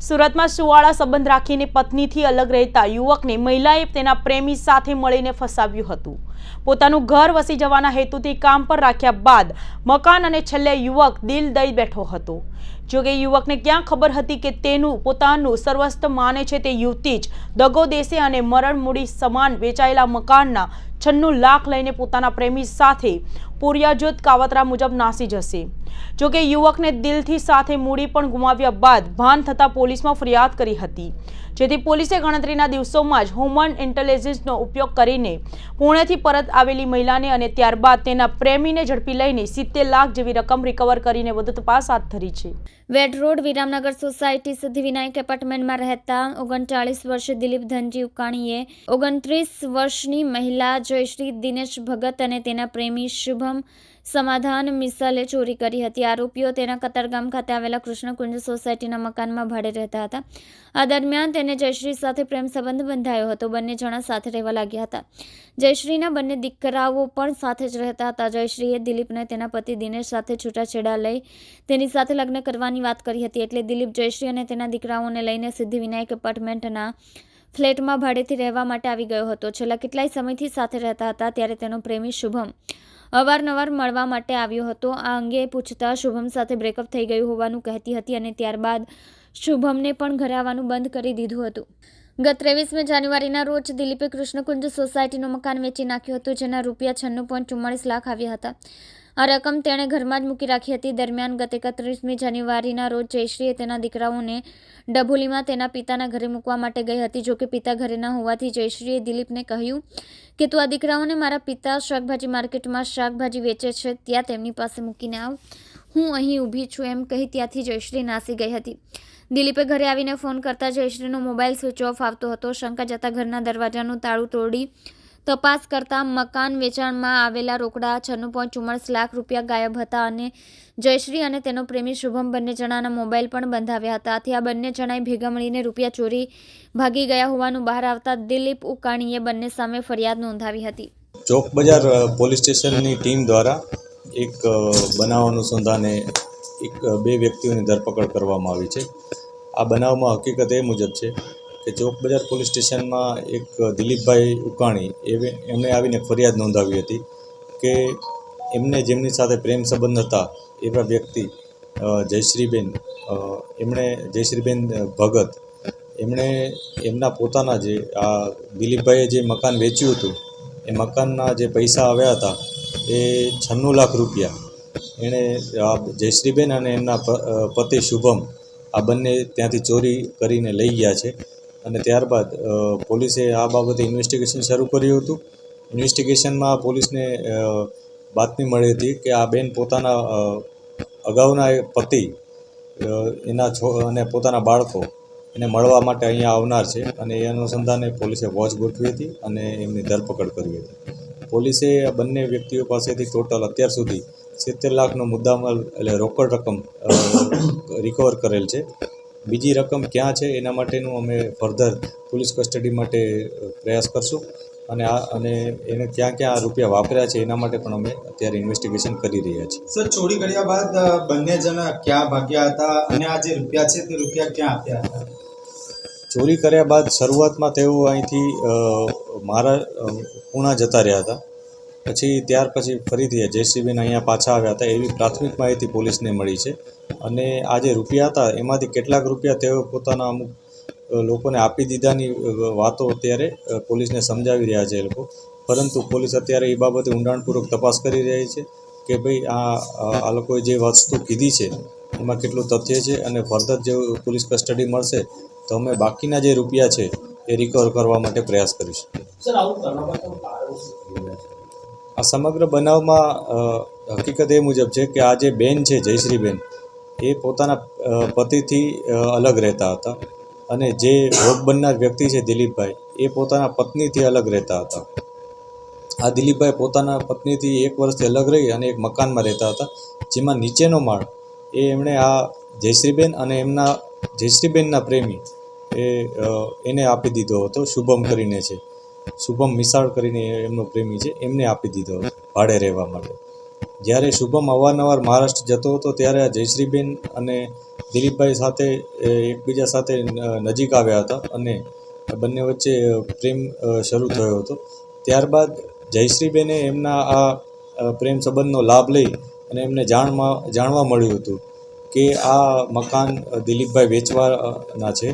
સુરતમાં સુવાળા સંબંધ રાખીને પત્નીથી અલગ રહેતા યુવકને મહિલાએ તેના પ્રેમી સાથે મળીને ફસાવ્યું હતું. પોતાનું ઘર વસી જવાના હેતુથી કામ પર રાખ્યા બાદ મકાન અને છેલ્લે યુવક દિલ દઈ બેઠો હતો. જોકે યુવકને ક્યાં ખબર હતી કે તેનું પોતાનું સર્વસ્વ માને છે તે યુવતી જ દગો દેશે અને મરણ મૂડી સમાન વેચાયેલા મકાનના છન્નું લાખ લઈને પોતાના પ્રેમી સાથે પૂર્યાજોત કાવતરા મુજબ નાસી જશે. જોકે યુવકને દિલથી સાથે મૂડી પણ ગુમાવ્યા બાદ ભાન થતાં પોલીસમાં ફરિયાદ કરી હતી. જેથી પોલીસે ગણતરીના દિવસોમાં જ હ્યુમન ઇન્ટેલિજન્સનો ઉપયોગ કરીને પુણેથી પરત આવેલી મહિલાને અને ત્યારબાદ તેના પ્રેમીને ઝડપી લઈને સિત્તેર લાખ જેવી રકમ રિકવર કરીને વધુ તપાસ હાથ ધરી છે. વેટ રોડ વિરામનગર સોસાયટી સિદ્ધિવિનાયક એપાર્ટમેન્ટમાં રહેતા ઓગણચાળીસ વર્ષીય દિલીપ ધનજી ઉકાણીએ ઓગણત્રીસ વર્ષની મહિલા જયશ્રી, દિનેશ ભગત અને તેના પ્રેમી શુભમ સમાધાન મિસલે ચોરી કરી હતી. આરોપીઓ તેના કતારગામ ખાતે આવેલા કૃષ્ણકુંજ સોસાયટીના મકાનમાં ભાડે રહેતા હતા. આ દરમિયાન તેને જયશ્રી સાથે પ્રેમ સંબંધ બંધાયો હતો. બંને જણા સાથે રહેવા લાગ્યા હતા. જયશ્રીના બંને દીકરાઓ પણ સાથે જ રહેતા હતા. જયશ્રીએ દિલીપને તેના પતિ દિનેશ સાથે છૂટાછેડા લઈ તેની સાથે લગ્ન કરવાની વાત કરી હતી. એટલે દિલીપ, જયશ્રી અને તેના દીકરાઓને લઈને સિદ્ધિવિનાયક એપાર્ટમેન્ટના ફ્લેટમાં ભાડેથી રહેવા માટે આવી ગયો હતો. છેલ્લા કેટલાય સમયથી સાથે રહેતા હતા, ત્યારે તેનો પ્રેમી શુભમ અવારનવાર મળવા માટે આવ્યો હતો. આ અંગે પૂછતા શુભમ સાથે બ્રેકઅપ થઈ ગયું હોવાનું કહેતી હતી અને ત્યારબાદ શુભમને પણ ઘરે આવવાનું બંધ કરી દીધું હતું. ગત ત્રેવીસમી જાન્યુઆરીના રોજ દિલીપે કૃષ્ણકુંજ સોસાયટીનું મકાન વેચી નાખ્યું હતું, જેના રૂપિયા છન્નું પોઈન્ટ ચુમ્માળીસ લાખ આવ્યા હતા. આ રકમ તેણે ઘરમાં જ મૂકી રાખી હતી. દરમિયાન ગત એકત્રીસમી જાન્યુઆરીના રોજ જયશ્રીએ તેના દીકરાઓને ડભોલીમાં તેના પિતાના ઘરે મૂકવા માટે ગઈ હતી. જોકે પિતા ઘરે ન હોવાથી જયશ્રીએ દિલીપને કહ્યું કે, તું આ દીકરાઓને મારા પિતા શાકભાજી માર્કેટમાં શાકભાજી વેચે છે, ત્યાં તેમની પાસે મૂકીને આવ. હું અહીં ઊભી છું, એમ કહી ત્યાંથી જયશ્રી નાસી ગઈ હતી. દિલીપે ઘરે આવીને ફોન કરતા જયશ્રીનો મોબાઈલ સ્વિચ ઓફ આવતો હતો. શંકા જતા ઘરના દરવાજાનું તાળું તોડી તપાસ કરતા મકાન વેચાણમાં આવેલા રોકડા છન્નું પોઈન્ટ ચુમ્માળીસ લાખ રૂપિયા ગાયબ હતા અને જયશ્રી અને તેનો પ્રેમી શુભમ બંને જણાના મોબાઈલ પણ બંધાવ્યા હતા. આથી આ બંને જણાએ ભેગા મળીને રૂપિયા ચોરી ભાગી ગયા હોવાનું બહાર આવતા દિલીપ ઉકાણીએ બંને સામે ફરિયાદ નોંધાવી હતી. ચોક બજાર પોલીસ સ્ટેશનની ટીમ દ્વારા એક બનાવ અનુસંધાને એક બે વ્યક્તિઓની ધરપકડ કરવામાં આવી છે. આ બનાવમાં હકીકત એ મુજબ છે કે ચોક બજાર પોલીસ સ્ટેશનમાં એક દિલીપભાઈ ઉકાણી એ એમણે આવીને ફરિયાદ નોંધાવી હતી કે એમને જેમની સાથે પ્રેમ સંબંધ હતા એવા વ્યક્તિ જયશ્રીબેન એમણે જયશ્રીબેન ભગત એમણે એમના પોતાના જે, આ દિલીપભાઈએ જે મકાન વેચ્યું હતું એ મકાનના જે પૈસા આવ્યા હતા એ છન્નું લાખ રૂપિયા એણે આ જયશ્રીબેન અને એમના પતિ શુભમ આ બંને ત્યાંથી ચોરી કરીને લઈ ગયા છે. અને ત્યારબાદ પોલીસે આ બાબતે ઇન્વેસ્ટિગેશન શરૂ કર્યું હતું. ઇન્વેસ્ટિગેશનમાં પોલીસને બાતમી મળી હતી કે આ બેન પોતાના અગાઉના પતિ એના છો, અને પોતાના બાળકો એને મળવા માટે અહીંયા આવનાર છે. અને એ અનુસંધાને પોલીસે વોચ ગોઠવી હતી અને એમની ધરપકડ કરી હતી. પોલીસે આ બંને વ્યક્તિઓ પાસેથી ટોટલ અત્યાર સુધી સિત્તેર લાખનો મુદ્દામાલ એટલે રોકડ રકમ રિકવર કરેલ છે. બીજી રકમ ક્યાં છે એના માટેનું અમે ફર્ધર પોલીસ કસ્ટડી માટે પ્રયાસ કરશું. અને આ અને એને ક્યાં ક્યાં આ રૂપિયા વાપર્યા છે એના માટે પણ અમે અત્યારે ઇન્વેસ્ટિગેશન કરી રહ્યા છીએ. સર ચોરી કર્યા બાદ બંને જણા ક્યાં ભાગ્યા હતા અને આ જે રૂપિયા છે તે રૂપિયા ક્યાં આપ્યા હતા? ચોરી કર્યા બાદ શરૂઆતમાં તેઓ અહીંથી મારા પૂણા જતા રહ્યા હતા. પછી ત્યાર પછી ફરીથી જેસીબીને અહીંયા પાછા આવ્યા હતા, એવી પ્રાથમિક માહિતી પોલીસને મળી છે. અને આ જે રૂપિયા હતા, એમાંથી કેટલાક રૂપિયા તેઓ પોતાના અમુક લોકોને આપી દીધાની વાતો અત્યારે પોલીસને સમજાવી રહ્યા છે એ લોકો. પરંતુ પોલીસ અત્યારે એ બાબતે ઊંડાણપૂર્વક તપાસ કરી રહી છે કે ભાઈ આ આ- લોકોએ જે વસ્તુ કીધી છે, એમાં કેટલું તથ્ય છે અને ફર્ધર જે પોલીસ કસ્ટડી મળશે, તો અમે બાકીના જે રૂપિયા છે એ રિકવર કરવા માટે પ્રયાસ કરીશું. આ સમગ્ર બનાવમાં હકીકત એ મુજબ છે કે આ જે બેન છે, જયશ્રીબેન, એ પોતાના પતિથી અલગ રહેતા હતા. અને જે ભોગ બનનાર વ્યક્તિ છે, દિલીપભાઈ, એ પોતાના પત્નીથી અલગ રહેતા હતા. આ દિલીપભાઈ પોતાના પત્નીથી એક વર્ષથી અલગ રહી અને એક મકાનમાં રહેતા હતા, જેમાં નીચેનો માળ, એ એમણે આ જયશ્રીબેન અને એમના જયશ્રીબેનના પ્રેમી, એ એને આપી દીધો હતો, શુભમ કરીને છે. શુભમ મિસાળ કરીને એમનો પ્રેમી છે, એમને આપી દીધો ભાડે રહેવા માટે. જ્યારે શુભમ અવારનવાર મહારાષ્ટ્ર જતો હતો, ત્યારે આ જયશ્રીબેન અને દિલીપભાઈ સાથે એકબીજા સાથે નજીક આવ્યા હતા અને બંને વચ્ચે પ્રેમ શરૂ થયો હતો. ત્યારબાદ જયશ્રીબેને એમના આ પ્રેમ સંબંધનો લાભ લઈ અને એમને જાણમાં જાણવા મળ્યું હતું કે આ મકાન દિલીપભાઈ વેચવાના છે.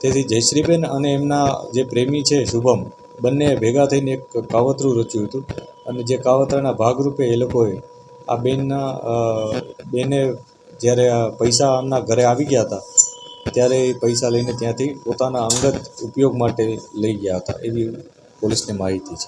તેથી જયશ્રીબેન અને એમના જે પ્રેમી છે, શુભમ બંને ભેગા થઈને એક કાવતરું રચ્યું હતું. અને જે કાવતરાના ભાગરૂપે એ લોકોએ આ બેનના બેને જ્યારે આ પૈસા આમના ઘરે આવી ગયા હતા, ત્યારે એ પૈસા લઈને ત્યાંથી પોતાના અંગત ઉપયોગ માટે લઈ ગયા હતા એવી પોલીસને માહિતી છે.